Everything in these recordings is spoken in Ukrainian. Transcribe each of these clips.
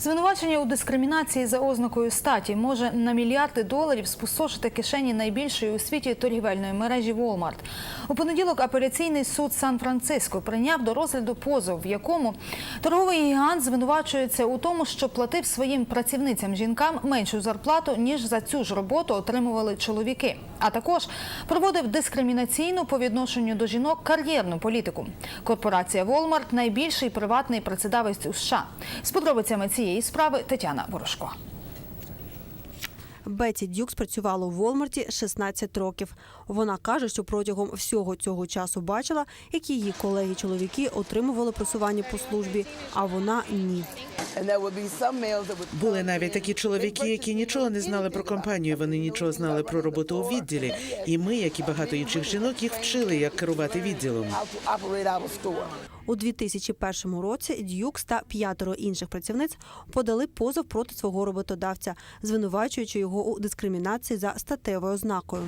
Звинувачення у дискримінації за ознакою статі може на мільярди доларів спустошити кишені найбільшої у світі торгівельної мережі Walmart. У понеділок апеляційний суд Сан-Франциско прийняв до розгляду позов, в якому торговий гігант звинувачується у тому, що платив своїм працівницям жінкам меншу зарплату ніж за цю ж роботу отримували чоловіки. А також проводив дискримінаційну по відношенню до жінок кар'єрну політику. Корпорація Walmart – найбільший приватний працедавець у США. З подробицями цієї справи Тетяна Ворожко. Беті Дюкс працювала у Волмарті 16 років. Вона каже, що протягом всього цього часу бачила, як її колеги-чоловіки отримували просування по службі, а вона ні. Були навіть такі чоловіки, які нічого не знали про компанію. Вони нічого знали про роботу у відділі. І ми, як і багато інших жінок, їх вчили, як керувати відділом. У 2001 році Дюкс та п'ятеро інших працівниць подали позов проти свого роботодавця, звинувачуючи його у дискримінації за статевою ознакою.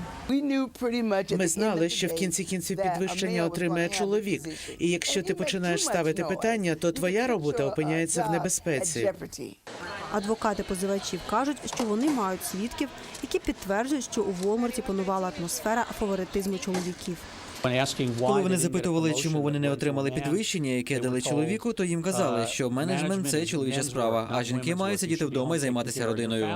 Ми знали, що в кінці кінців підвищення отримає чоловік. І якщо ти починаєш ставити питання, то твоя робота опиняється в небезпеці. Адвокати позивачів кажуть, що вони мають свідків, які підтверджують, що у Волмарті панувала атмосфера фаворитизму чоловіків. Коли вони запитували, чому вони не отримали підвищення, яке дали чоловіку, то їм казали, що менеджмент це чоловіча справа, а жінки мають сидіти вдома і займатися родиною.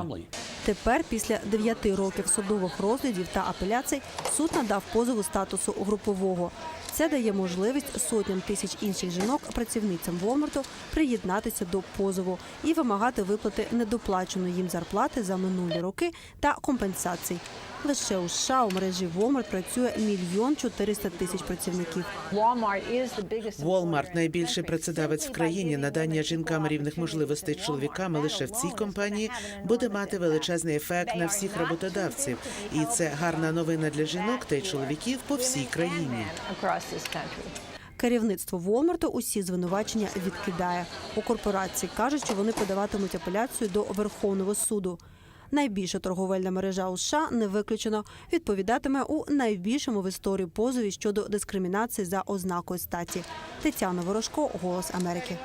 Тепер, після дев'яти років судових розглядів та апеляцій, суд надав позову статусу групового. Це дає можливість сотням тисяч інших жінок, працівницям Волмарту, приєднатися до позову і вимагати виплати недоплаченої їм зарплати за минулі роки та компенсацій. Лише у США у мережі Walmart працює мільйон чотириста тисяч працівників. Walmart – найбільший працедавець в країні. Надання жінкам рівних можливостей з чоловіками лише в цій компанії буде мати величезний ефект на всіх роботодавців. І це гарна новина для жінок та й чоловіків по всій країні. Керівництво Волмарту усі звинувачення відкидає. У корпорації кажуть, що вони подаватимуть апеляцію до Верховного суду. Найбільша торговельна мережа у США не виключено відповідатиме у найбільшому в історії позові щодо дискримінації за ознакою статі. Тетяна Ворожко, Голос Америки.